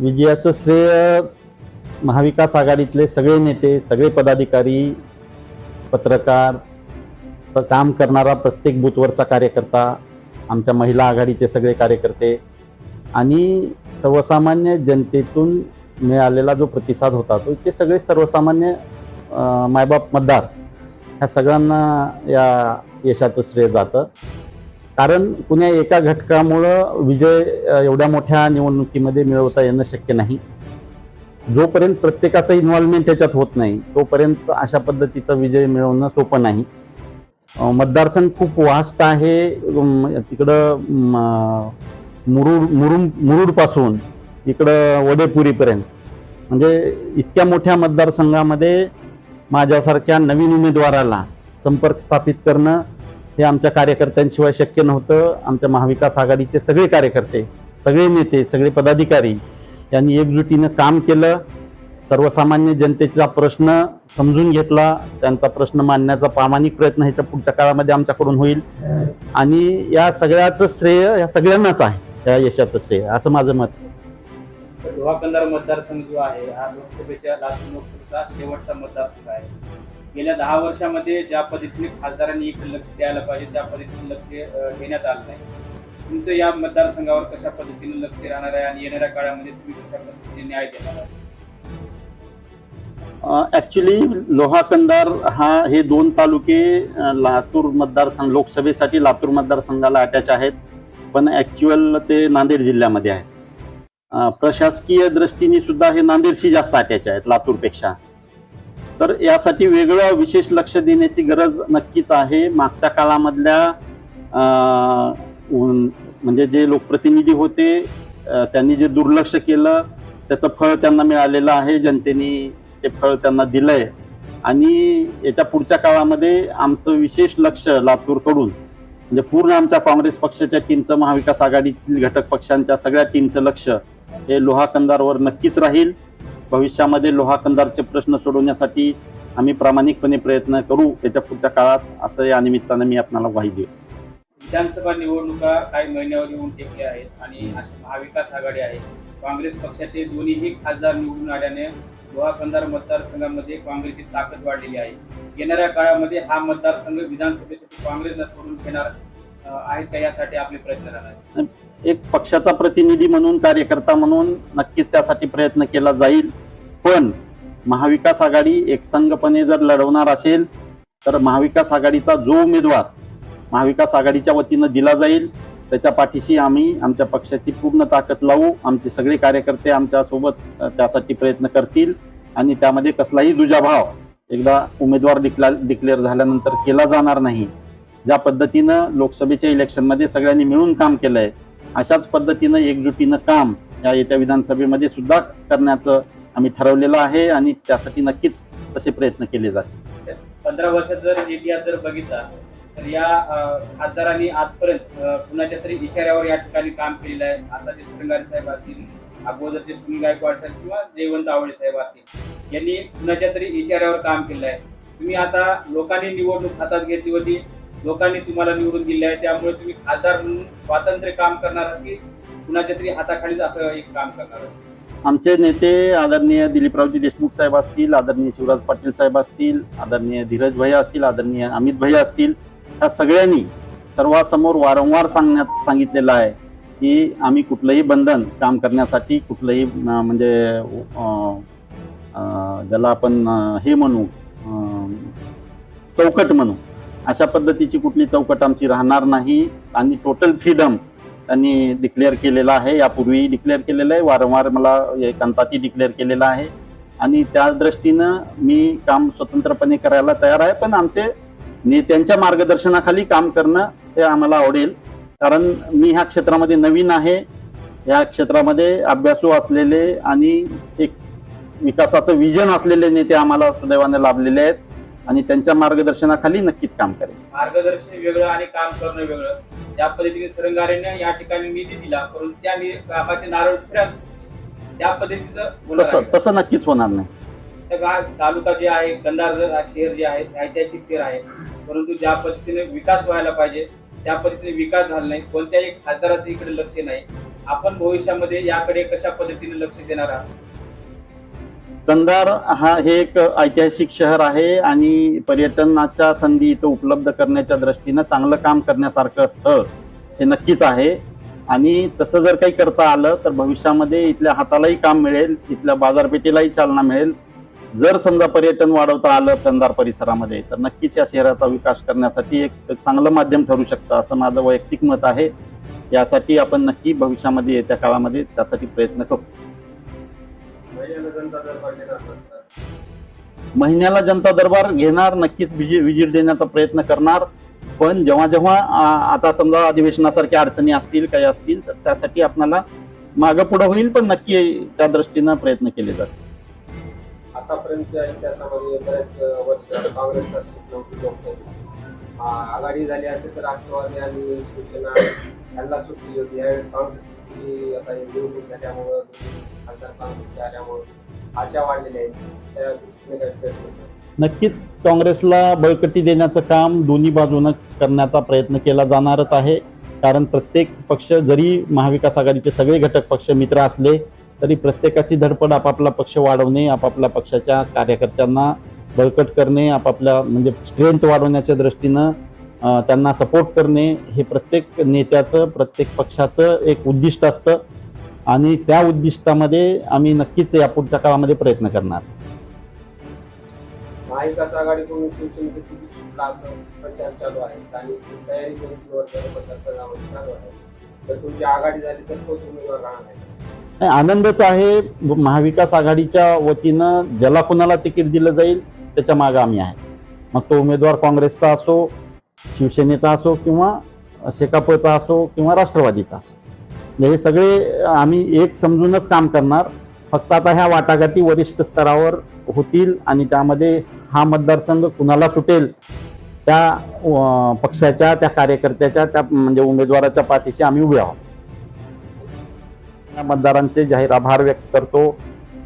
विजयाचं श्रेय महाविकास आघाडीतले सगळे नेते सगळे पदाधिकारी पत्रकार काम करणारा प्रत्येक बूथवरचा कार्यकर्ता आमच्या महिला आघाडीचे सगळे कार्यकर्ते आणि सर्वसामान्य जनतेतून मिळालेला जो प्रतिसाद होता तो ते सगळे सर्वसामान्य मायबाप मतदार ह्या सगळ्यांना या यशाचं श्रेय जातं. कारण कुण्या एका घटकामुळं विजय एवढ्या मोठ्या निवडणुकीमध्ये मिळवता येणं शक्य नाही. जोपर्यंत प्रत्येकाचं इन्व्हॉल्वमेंट त्याच्यात होत नाही तोपर्यंत अशा पद्धतीचा विजय मिळवणं सोपं नाही. मतदारसंघ खूप वास्ट आहे. तिकडं मुरुड मुरुम मुरुडपासून इकडं वडेपुरीपर्यंत. म्हणजे इतक्या मोठ्या मतदारसंघामध्ये माझ्यासारख्या नवीन उमेदवाराला संपर्क स्थापित करणं हे आमच्या कार्यकर्त्यांशिवाय शक्य नव्हतं. आमच्या महाविकास आघाडीचे सगळे कार्यकर्ते सगळे नेते सगळे पदाधिकारी यांनी एकजुटीनं काम केलं. सर्वसामान्य जनतेचा प्रश्न समजून घेतला. त्यांचा प्रश्न मांडण्याचा प्रामाणिक प्रयत्न ह्याच्या पुढच्या काळामध्ये आमच्याकडून होईल. आणि या सगळ्याचं श्रेय या सगळ्यांनाच आहे. या यशाचं श्रेय. असं माझं मत लोहा कंधार मतदारसंघ जो आहे हा लोकसभेच्या लातूर लोकसभेचा शेवटचा मतदारसंघ आहे. गेल्या दहा वर्षामध्ये ज्या पद्धतीने खासदारांनी इकडे लक्ष द्यायला पाहिजे त्या पद्धतीने लक्ष देण्यात आलं नाही. तुमचं या मतदारसंघावर कशा पद्धतीने लक्ष राहणार आहे आणि येणाऱ्या काळामध्ये तुम्ही कशा पद्धतीने न्याय देणार आहे ऍक्च्युली लोहा कंदार हा हे दोन तालुके लातूर मतदारसंघ लोकसभेसाठी लातूर मतदारसंघाला अटॅच आहेत. पण ऍक्च्युअल ते नांदेड जिल्ह्यामध्ये आहे प्रशासकीय दृष्टीने सुद्धा हे नांदेडशी जास्त अटॅच आहेत लातूरपेक्षा. तर यासाठी वेगळं विशेष लक्ष देण्याची गरज नक्कीच आहे. मागच्या काळामधल्या म्हणजे जे लोकप्रतिनिधी होते त्यांनी जे दुर्लक्ष केलं त्याचं फळ त्यांना मिळालेलं आहे. जनतेने ते फळ त्यांना दिलंय. आणि याच्या पुढच्या काळामध्ये आमचं विशेष लक्ष लातूरकडून म्हणजे पूर्ण आमच्या काँग्रेस पक्षाच्या टीमचं महाविकास आघाडीतील घटक पक्षांच्या सगळ्या टीमचं लक्ष हे लोहा कंदारवर नक्कीच राहील. भविष्यामध्ये लोहा कंदारचे प्रश्न सोडवण्यासाठी आम्ही प्रामाणिकपणे प्रयत्न करू याच्या पुढच्या काळात असं या निमित्तानं मी आपल्याला ग्वाही देऊ विधानसभा निवडणुका काही महिन्यावर येऊन टेकल्या आहेत आणि अशी महाविकास आघाडी आहे. काँग्रेस पक्षाचे दोन्हीही खासदार निवडून आल्याने लोहा कंधार मतदारसंघामध्ये काँग्रेसची ताकद वाढलेली आहे. येणाऱ्या काळामध्ये हा मतदारसंघ विधानसभेसाठी काँग्रेसला सोडून घेणार आहेत का? यासाठी आपले प्रयत्न राहणार एक पक्षाचा प्रतिनिधी म्हणून कार्यकर्ता म्हणून नक्कीच त्यासाठी प्रयत्न केला जाईल. पण महाविकास आघाडी एकसंघपणे जर लढवणार असेल तर महाविकास आघाडीचा जो उमेदवार महाविकास आघाडीच्या वतीनं दिला जाईल त्याच्या पाठीशी आम्ही आमच्या पक्षाची पूर्ण ताकद लावू आमचे सगळे कार्यकर्ते आमच्यासोबत त्यासाठी प्रयत्न करतील आणि त्यामध्ये कसलाही दुजाभाव एकदा उमेदवार डिक्ला डिक्लेअर झाल्यानंतर केला जाणार नाही. ज्या पद्धतीनं लोकसभेच्या इलेक्शनमध्ये सगळ्यांनी मिळून काम केलंय अशाच पद्धतीनं एकजुटीनं काम या येत्या विधानसभेमध्ये सुद्धा करण्याचं आम्ही ठरवलेलं आहे आणि त्यासाठी नक्कीच तसे प्रयत्न केले जातील. पंधरा वर्षात जर इतिहास जर बघितला तर या अं, खासदारांनी आजपर्यंत कुणाच्या तरी इशाऱ्यावर या ठिकाणी काम केलेलं आहे? आता जे श्रंगारे साहेब असतील अगोदरचे सुनील गायकवाड साहेब किंवा जयवंत आवळे साहेब असतील यांनी कुणाच्या तरी इशाऱ्यावर काम केलेलं आहे? तुम्ही आता लोकांनी निवडणूक हातात घेतली होती लोकांनी तुम्हाला निवडून दिले आहे. त्यामुळे तुम्ही खासदार म्हणून स्वातंत्र्य काम करणार की कुणाच्या तरी हाताखालीच असं एक काम करणार आमचे नेते आदरणीय दिलीपरावजी देशमुख साहेब असतील आदरणीय शिवराज पाटील साहेब असतील आदरणीय धीरज भैया असतील आदरणीय अमित भैया असतील ह्या सगळ्यांनी सर्वांसमोर वारंवार सांगण्यात सांगितलेलं आहे की आम्ही कुठलंही बंधन काम करण्यासाठी कुठलंही म्हणजे ज्याला आपण हे म्हणू चौकट म्हणू अशा पद्धतीची कुठली चौकट आमची राहणार नाही. आणि टोटल फ्रीडम त्यांनी डिक्लेअर केलेला आहे. यापूर्वी डिक्लेअर केलेलं आहे. वारंवार मला एकांताती डिक्लेअर केलेलं आहे. आणि त्या दृष्टीनं मी काम स्वतंत्रपणे करायला तयार आहे. पण आमचे नेत्यांच्या मार्गदर्शनाखाली काम करणं हे आम्हाला आवडेल. कारण मी ह्या क्षेत्रामध्ये नवीन आहे. या क्षेत्रामध्ये अभ्यासू असलेले आणि एक विकासाचं विजन असलेले नेते आम्हाला सुदैवाने लाभलेले आहेत. आणि त्यांच्या मार्गदर्शनाखाली नक्कीच काम करेल. मार्गदर्शन वेगळं आणि काम करणं वेगळं. त्या पद्धतीने सरंगारेने या ठिकाणी निधी दिला परंतु त्या कामाचे नारळ दुसऱ्या त्या पद्धतीचं तसं. तसं नक्कीच होणार नाही. तालुका जे आहे कंधार शहर जे आहे ऐतिहासिक शहर आहे परंतु ज्या पद्धतीने विकास व्हायला पाहिजे त्या पद्धतीने विकास झाला नाही कोणत्याही खासदाराचं इकडे लक्ष नाही. आपण भविष्यामध्ये याकडे कशा पद्धतीने लक्ष देणार आहात? कंधार हा हे एक ऐतिहासिक शहर आहे आणि पर्यटनाच्या संधी इथं उपलब्ध करण्याच्या दृष्टीनं चांगलं काम करण्यासारखं असतं हे नक्कीच आहे. आणि तसं जर काही करता आलं तर भविष्यामध्ये इथल्या हातालाही काम मिळेल इथल्या बाजारपेठेलाही चालना मिळेल. जर समजा पर्यटन वाढवता आलं कंधार परिसरामध्ये तर नक्कीच या शहराचा विकास करण्यासाठी एक चांगलं माध्यम ठरू शकतं असं माझं वैयक्तिक मत आहे. यासाठी आपण नक्की भविष्यामध्ये येत्या काळामध्ये त्यासाठी प्रयत्न करू. महिन्याला जनता दरबार घेणार नक्कीच विजि- विजिट देण्याचा प्रयत्न करणार. पण जेव्हा जेव्हा आता समजा अधिवेशनासारख्या अडचणी असतील काही असतील तर त्यासाठी आपल्याला मागं पुढे होईल पण नक्की त्या दृष्टीनं प्रयत्न केले जातील. आतापर्यंतच्या इतिहासामध्ये बरेच वर्ष काँग्रेसचा आघाडी झाली असेल तर राष्ट्रवादी आणि शिवसेना यांना सुटली होती. यावेळेस काँग्रेसची आता निवडणूक झाल्यामुळं खासदार काँग्रेसचे आल्यामुळं आशा वाढलेल्या आहेत त्या दृष्टीने नक्कीच काँग्रेसला बळकटी देण्याचं काम दोन्ही बाजूनं करण्याचा प्रयत्न केला जाणारच आहे. कारण प्रत्येक पक्ष जरी महाविकास आघाडीचे सगळे घटक पक्ष मित्र असले तरी प्रत्येकाची धडपड आपापला पक्ष वाढवणे आपापल्या पक्षाच्या कार्यकर्त्यांना बळकट करणे आपापल्या म्हणजे स्ट्रेंथ वाढवण्याच्या दृष्टीनं त्यांना सपोर्ट करणे हे प्रत्येक नेत्याचं प्रत्येक पक्षाचं एक उद्दिष्ट असतं. आणि त्या उद्दिष्टामध्ये आम्ही नक्कीच या पुढच्या काळामध्ये प्रयत्न करणार. महाविकास आघाडीकडून शिवसेनेचे तिकीट सुटला असं प्रचार चालू आहे. आणि ती तयारी दोन तीन वर्षाच्या मतदारसंघामध्ये चालू आहे. तर तुमची आघाडी झाली तर तोच उमेदवार राहणार आहे. नाही, आनंदच आहे. महाविकास आघाडीच्या वतीनं ज्याला कोणाला तिकीट दिलं जाईल त्याच्यामागे आम्ही आहे. मग तो उमेदवार काँग्रेसचा असो शिवसेनेचा असो किंवा शेकापचा असो किंवा राष्ट्रवादीचा असो. म्हणजे हे सगळे आम्ही एक समजूनच काम करणार. फक्त आता ह्या वाटाघाटी वरिष्ठ स्तरावर होतील आणि त्यामध्ये हा मतदारसंघ कुणाला सुटेल त्या पक्षाच्या त्या कार्यकर्त्याच्या त्या म्हणजे उमेदवाराच्या पाठीशी आम्ही उभे आहोत. या मतदारांचे जाहीर आभार व्यक्त करतो.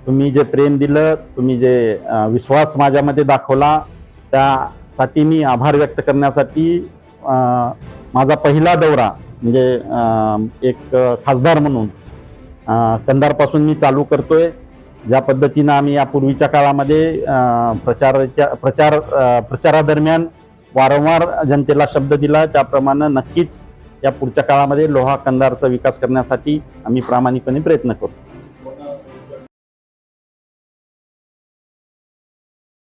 तुम्ही जे प्रेम दिलं तुम्ही जे विश्वास माझ्यामध्ये दाखवला त्यासाठी मी आभार व्यक्त करण्यासाठी माझा पहिला दौरा म्हणजे एक खासदार म्हणून कंधारपासून मी चालू करतोय. ज्या पद्धतीनं आम्ही या पूर्वीच्या काळामध्ये प्रचाराच्या प्रचार प्रचारादरम्यान वारंवार जनतेला शब्द दिला त्याप्रमाणे नक्कीच या पुढच्या काळामध्ये लोहा कंधारचा विकास करण्यासाठी आम्ही प्रामाणिकपणे प्रयत्न करतो.